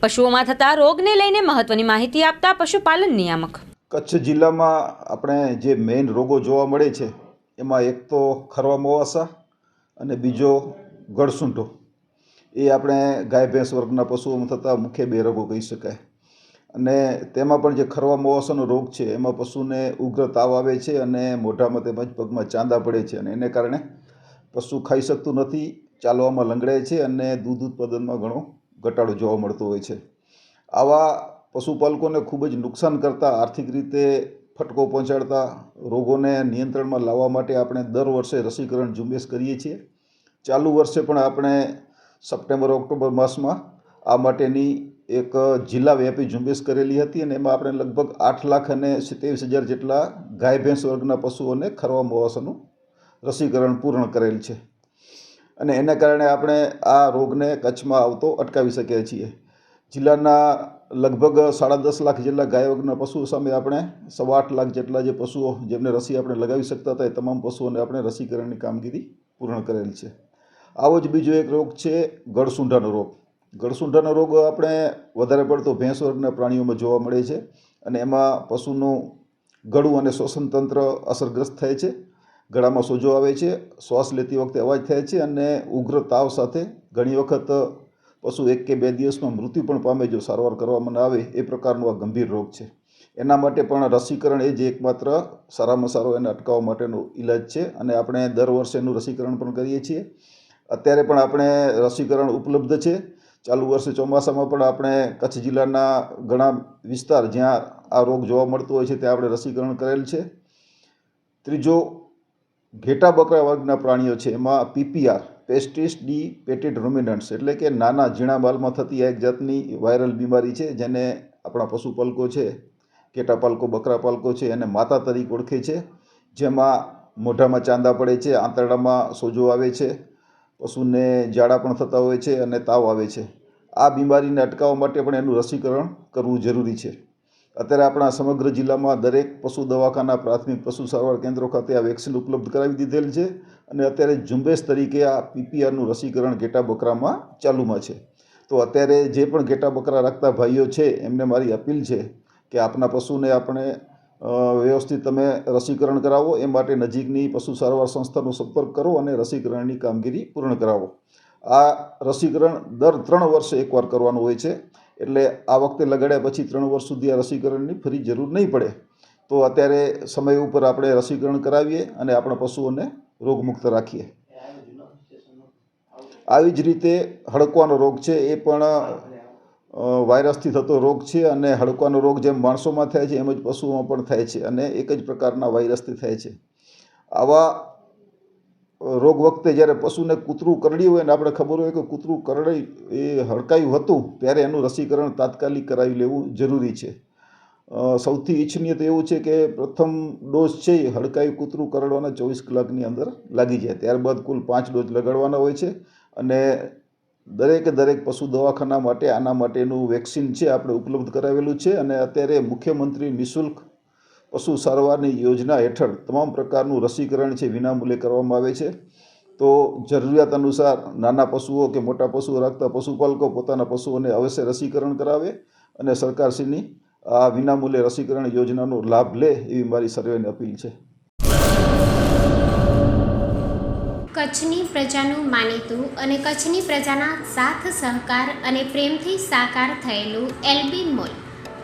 પશુઓમાં થતા રોગને લઈને મહત્વની માહિતી આપતા પશુપાલન નિયામક. કચ્છ જિલ્લામાં આપણે જે મેઇન રોગો જોવા મળે છે, એમાં એક તો ખરવા મોવાસા અને બીજો ગળસૂંટો એ આપણે ગાય, ભેંસ વર્ગના પશુઓમાં થતા મુખ્ય બે રોગો કહી શકાય. અને તેમાં પણ જે ખરવા મોવાસાનો રોગ છે, એમાં પશુને ઉગ્ર તાવ આવે છે અને મોઢામાં તેમજ પગમાં ચાંદા પડે છે અને એને કારણે પશુ ખાઈ શકતું નથી, ચાલવામાં લંગડાય છે અને દૂધ ઉત્પાદનમાં ઘણો ઘટાડો જોવા મળતો હોય છે. આવા પશુપાલકોને ખૂબ જ નુકસાન કરતા, આર્થિક રીતે ફટકો પહોંચાડતા રોગોને નિયંત્રણમાં લાવવા માટે આપણે દર વર્ષે રસીકરણ ઝુંબેશ કરીએ છીએ. ચાલુ વર્ષે પણ આપણે સપ્ટેમ્બર, ઓક્ટોબર માસમાં આ માટેની એક જિલ્લા વ્યાપી ઝુંબેશ કરેલી હતી અને એમાં આપણે લગભગ આઠ લાખ અને સિત્તેવીસ હજાર જેટલા ગાય, ભેંસ વર્ગના પશુઓને ખરવા, મોવાસાનું રસીકરણ પૂર્ણ કરેલ છે. અને એના કારણે આપણે આ રોગને કચ્છમાં આવતો અટકાવી શકીએ છીએ. જિલ્લાના લગભગ સાડા દસ લાખ જેટલા ગાય વર્ગના પશુઓ સામે આપણે સવા આઠ લાખ જેટલા જે પશુઓ જેમને રસી આપણે લગાવી શકતા હતા એ તમામ પશુઓને આપણે રસીકરણની કામગીરી પૂર્ણ કરેલ છે. આવો જ બીજો એક રોગ છે ગળસૂંઢાનો રોગ. ગળસૂંઢાનો રોગ આપણે વધારે પડતો ભેંસ વર્ગના પ્રાણીઓમાં જોવા મળે છે અને એમાં પશુનું ગળું અને શ્વસન તંત્ર અસરગ્રસ્ત થાય છે. ગળામાં સોજો આવે છે, શ્વાસ લેતી વખતે અવાજ થાય છે અને ઉગ્ર તાવ સાથે ઘણી વખત પશુ એક કે બે દિવસમાં મૃત્યુ પણ પામે જો સારવાર કરવામાં ન આવે એ પ્રકારનો આ ગંભીર રોગ છે. એના માટે પણ રસીકરણ એ જ એકમાત્ર સારામાં સારો એને અટકાવવા માટેનો ઈલાજ છે અને આપણે દર વર્ષે એનું રસીકરણ પણ કરીએ છીએ. અત્યારે પણ આપણે રસીકરણ ઉપલબ્ધ છે. ચાલુ વર્ષે ચોમાસામાં પણ આપણે કચ્છ જિલ્લાના ઘણા વિસ્તાર જ્યાં આ રોગ જોવા મળતો હોય છે ત્યાં આપણે રસીકરણ કરેલ છે. ત્રીજો ઘેટા બકરા વર્ગના પ્રાણીઓ છે, એમાં પીપીઆર, પેસ્ટિસ ડી પેટેડ રોમિનન્ટ્સ એટલે કે નાના ઝીણા બાલમાં થતી એક જાતની વાયરલ બીમારી છે, જેને આપણા પશુપાલકો છે, ઘેટા પાલકો, બકરા પાલકો છે, એને માતા તરીકે ઓળખે છે, જેમાં મોઢામાં ચાંદા પડે છે, આંતરડામાં સોજો આવે છે, પશુને ઝાડા પણ થતા હોય છે અને તાવ આવે છે. આ બીમારીને અટકાવવા માટે પણ એનું રસીકરણ કરવું જરૂરી છે. અત્યારે આપણા સમગ્ર જિલ્લામાં દરેક પશુ દવાખાના, પ્રાથમિક પશુ સારવાર કેન્દ્રો ખાતે આ વેક્સિન ઉપલબ્ધ કરાવી દીધેલ છે અને અત્યારે ઝુંબેશ તરીકે આ પીપીઆરનું રસીકરણ ઘેટા બકરામાં ચાલુમાં છે. તો અત્યારે જે પણ ઘેટા બકરા રાખતા ભાઈઓ છે, એમને મારી અપીલ છે કે આપના પશુને આપણે વ્યવસ્થિત તમે રસીકરણ કરાવો, એ માટે નજીકની પશુ સારવાર સંસ્થાનો સંપર્ક કરો અને રસીકરણની કામગીરી પૂર્ણ કરાવો. આ રસીકરણ દર ત્રણ વર્ષે એકવાર કરવાનું હોય છે. એટલે આ વખતે લગાડ્યા પછી ત્રણ વર્ષ સુધી આ રસીકરણની ફરી જરૂર નહીં પડે. તો અત્યારે સમય ઉપર આપણે રસીકરણ કરાવીએ અને આપણા પશુઓને રોગમુક્ત રાખીએ. આવી જ રીતે હડકવાનો રોગ છે એ પણ વાયરસથી થતો રોગ છે અને હડકવાનો રોગ જેમ માણસોમાં થાય છે એમ જ પશુઓમાં પણ થાય છે અને એક જ પ્રકારના વાયરસથી થાય છે. આવા રોગ વખતે જ્યારે પશુને કૂતરું કરડ્યું હોય ને, આપણે ખબર હોય કે કૂતરું કરડાઈ એ હડકાયું હતું, ત્યારે એનું રસીકરણ તાત્કાલિક કરાવી લેવું જરૂરી છે. સૌથી ઈચ્છનીય તો એવું છે કે પ્રથમ ડોઝ છે એ હડકાયું કૂતરું કરડવાના ચોવીસ કલાકની અંદર લાગી જાય. ત્યારબાદ કુલ પાંચ ડોઝ લગાડવાના હોય છે અને દરેકે દરેક પશુ દવાખાના માટે આના માટેનું વેક્સિન છે, આપણે ઉપલબ્ધ કરાવેલું છે અને અત્યારે મુખ્યમંત્રી નિઃશુલ્ક પશુ સારવારની યોજના હેઠળ તમામ પ્રકારનું રસીકરણ છે, વિનામૂલ્યે કરવામાં આવે છે. તો જરૂરિયાત અનુસાર નાના પશુઓ કે મોટા પશુઓ રાખતા પશુપાલકો પોતાના પશુઓને અવશ્ય રસીકરણ કરાવે અને સરકારશ્રીની આ વિનામૂલ્યે રસીકરણ યોજનાનો લાભ લે એવી મારી સર્વેને અપીલ છે. કચ્છની પ્રજાનું માનીતું અને કચ્છની પ્રજાના સાથ સહકાર અને પ્રેમથી સાકાર થયેલું એલબી મોલ